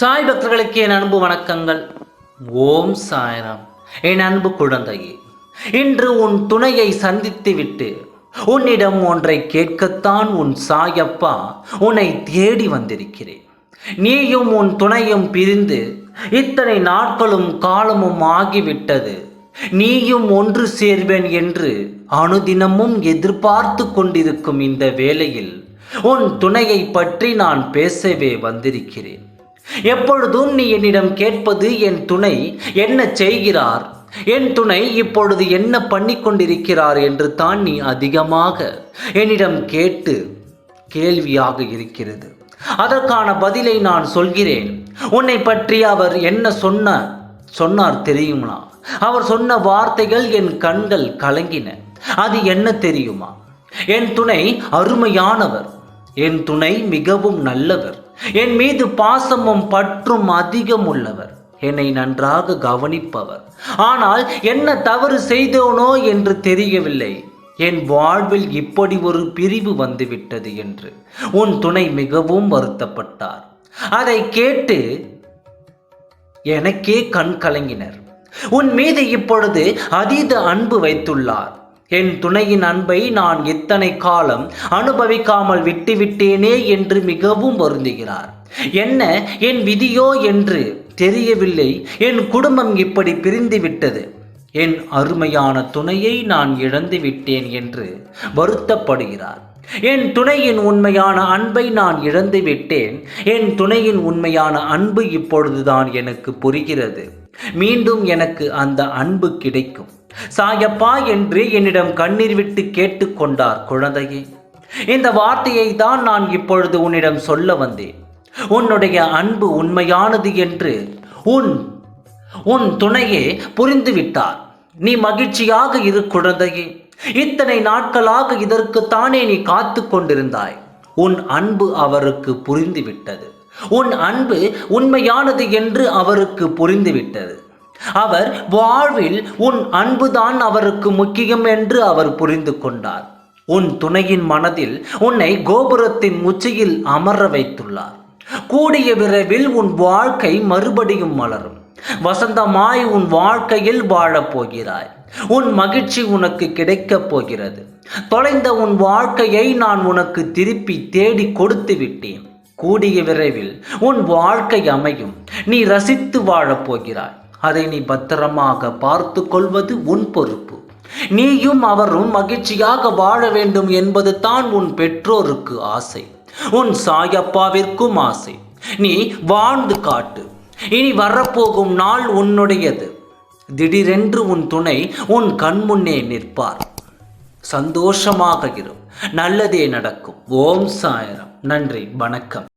சாய் பக்தர்களுக்கு என் அன்பு வணக்கங்கள். ஓம் சாய்ராம். என் அன்பு குழந்தையே இன்று உன் துணையை சந்தித்து விட்டு உன்னிடம் ஒன்றை கேட்கத்தான் உன் சாயப்பா உன்னை தேடி வந்திருக்கிறேன். நீயும் உன் துணையும் பிரிந்து இத்தனை நாட்களும் காலமும் ஆகிவிட்டது. நீயும் ஒன்று சேர்வேன் என்று அனுதினமும் எதிர்பார்த்து கொண்டிருக்கும் இந்த வேளையில் உன் துணையை பற்றி நான் பேசவே வந்திருக்கிறேன். எப்பொழுதும் நீ என்னிடம் கேட்பது என் துணை என்ன செய்கிறார்? என் துணை இப்பொழுது என்ன பண்ணி கொண்டிருக்கிறார் என்று தான் நீ அதிகமாக என்னிடம் கேட்டு கேள்வியாக இருக்கிறது. அதற்கான பதிலை நான் சொல்கிறேன். உன்னை பற்றி அவர் என்ன சொன்ன சொன்னார் தெரியுமா? அவர் சொன்ன வார்த்தைகள் என் கண்கள் கலங்கின. அது என்ன தெரியுமா? என் துணை அருமையானவர். என் துணை மிகவும் நல்லவர். என் மீது பாசமும் பற்றும் அதிகம் உள்ளவர். என்னை நன்றாக கவனிப்பவர். ஆனால் என்ன தவறு செய்தோனோ என்று தெரியவில்லை. என் வாழ்வில் இப்படி ஒரு பிரிவு வந்துவிட்டது என்று. உன் துணை மிகவும் வருத்தப்பட்டார். அதை கேட்டு எனக்கே கண் கலங்கினர். உன் மீது இப்பொழுது அதீத அன்பு வைத்துள்ளார். என் துணையின் அன்பை நான் இத்தனை காலம் அனுபவிக்காமல் விட்டுவிட்டேனே என்று மிகவும் வருந்துகிறார். என்ன என் விதியோ என்று தெரியவில்லை. என் குடும்பம் இப்படி பிரிந்து விட்டது என் அருமையான துணையை நான் இழந்து விட்டேன் என்று வருத்தப்படுகிறார். என் துணையின் உண்மையான அன்பை நான் இழந்து விட்டேன் என் துணையின் உண்மையான அன்பு இப்பொழுதுதான் எனக்கு புரிகிறது. மீண்டும் எனக்கு அந்த அன்பு கிடைக்கும். சாயப்பா என்று என்னிடம் கண்ணீர் விட்டு கேட்டுக்கொண்டார் குழந்தையே. இந்த வார்த்தையை தான் நான் இப்பொழுது உன்னிடம் சொல்ல வந்தேன். உன்னுடைய அன்பு உண்மையானது என்று உன் உன் துணையே புரிந்துவிட்டார். நீ மகிழ்ச்சியாக இரு குழந்தையே. இத்தனை நாட்களாக இதற்குத்தானே நீ காத்து கொண்டிருந்தாய். உன் அன்பு அவருக்கு புரிந்துவிட்டது. உன் அன்பு உண்மையானது என்று அவருக்கு புரிந்துவிட்டது. அவர் வாழ்வில் உன் அன்புதான் அவருக்கு முக்கியம் என்று அவர் புரிந்து கொண்டார். உன் துணையின் மனதில் உன்னை கோபுரத்தின் உச்சியில் அமர வைத்துள்ளார். கூடிய விரைவில் உன் வாழ்க்கை மறுபடியும் மலரும். வசந்தமாய் உன் வாழ்க்கையில் வாழப் போகிறாய் உன் மகிழ்ச்சி உனக்கு கிடைக்கப் போகிறது. தொலைந்த உன் வாழ்க்கையை நான் உனக்கு திருப்பி தேடி கொடுத்து விட்டேன். கூடிய விரைவில் உன் வாழ்க்கை அமையும். நீ ரசித்து வாழப் போகிறாய். அதை நீ பத்திரமாக பார்த்து கொள்வது உன் பொறுப்பு. நீயும் அவரும் மகிழ்ச்சியாக வாழ வேண்டும் என்பது தான் உன் பெற்றோருக்கு ஆசை. உன் சாயப்பாவிற்கும் ஆசை. நீ வாழ்ந்து காட்டு. இனி வரப்போகும் நாள் உன்னுடையது. திடீரென்று உன் துணை உன் கண்முன்னே நிற்பார். சந்தோஷமாக இரு. நல்லதே நடக்கும். ஓம் சாயரம். நன்றி. வணக்கம்.